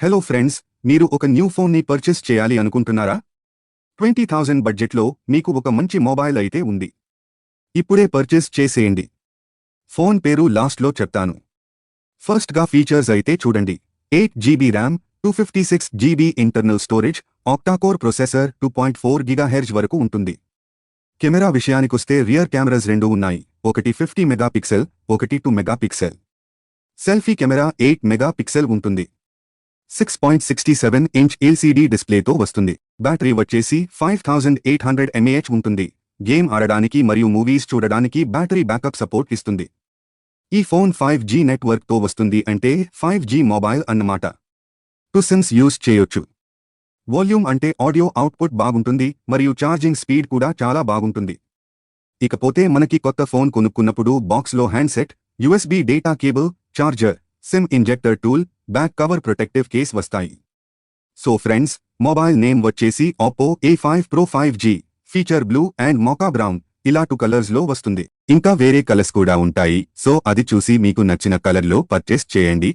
Hello friends మీరు ఒక new ఫోన్ని పర్చేస్ చేయాలి అనుకుంటున్నారా? ట్వంటీ థౌజండ్ బడ్జెట్లో మీకు ఒక మంచి మొబైల్ అయితే ఉంది. ఇప్పుడే పర్చేస్ చేసేయండి. ఫోన్ పేరు లాస్ట్లో చెప్తాను. ఫస్ట్గా ఫీచర్స్ అయితే చూడండి. Eight GB RAM two fifty six GB internal storage octacore processor two point four gigahertz వరకు ఉంటుంది. కెమెరా విషయానికొస్తే రియర్ కెమెరాస్ రెండు ఉన్నాయి. ఒకటి ఫిఫ్టీ మెగాపిక్సెల్ ఒకటి two megapixel selfie camera eight megapixel ఉంటుంది. Six point sixty seven inch LCD డిస్ప్లేతో వస్తుంది. Battery వచ్చేసి five thousand eight hundred mAh ఉంటుంది. గేమ్ ఆడడానికి మరియు మూవీస్ చూడడానికి బ్యాటరీ బ్యాకప్ సపోర్ట్ ఇస్తుంది. ఈ ఫోన్ ఫైవ్ జీ నెట్వర్క్తో వస్తుంది అంటే ఫైవ్ జీ మొబైల్ అన్నమాట. టు సిమ్స్ యూస్ చేయొచ్చు. వాల్యూమ్ అంటే ఆడియో అవుట్పుట్ బాగుంటుంది మరియు ఛార్జింగ్ స్పీడ్ కూడా చాలా బాగుంటుంది. ఇకపోతే మనకి కొత్త ఫోన్ కొనుక్కున్నప్పుడు బాక్స్లో handset USB data cable charger SIM injector tool back cover protective case వస్తాయి. సో ఫ్రెండ్స్ మొబైల్ నేమ్ వచ్చేసి Oppo A five pro five G feature blue and mocha brown. ఇలా టూ కలర్స్లో వస్తుంది. ఇంకా వేరే కలర్స్ కూడా ఉంటాయి. సో అది చూసి మీకు నచ్చిన కలర్లో పర్చేస్ చేయండి.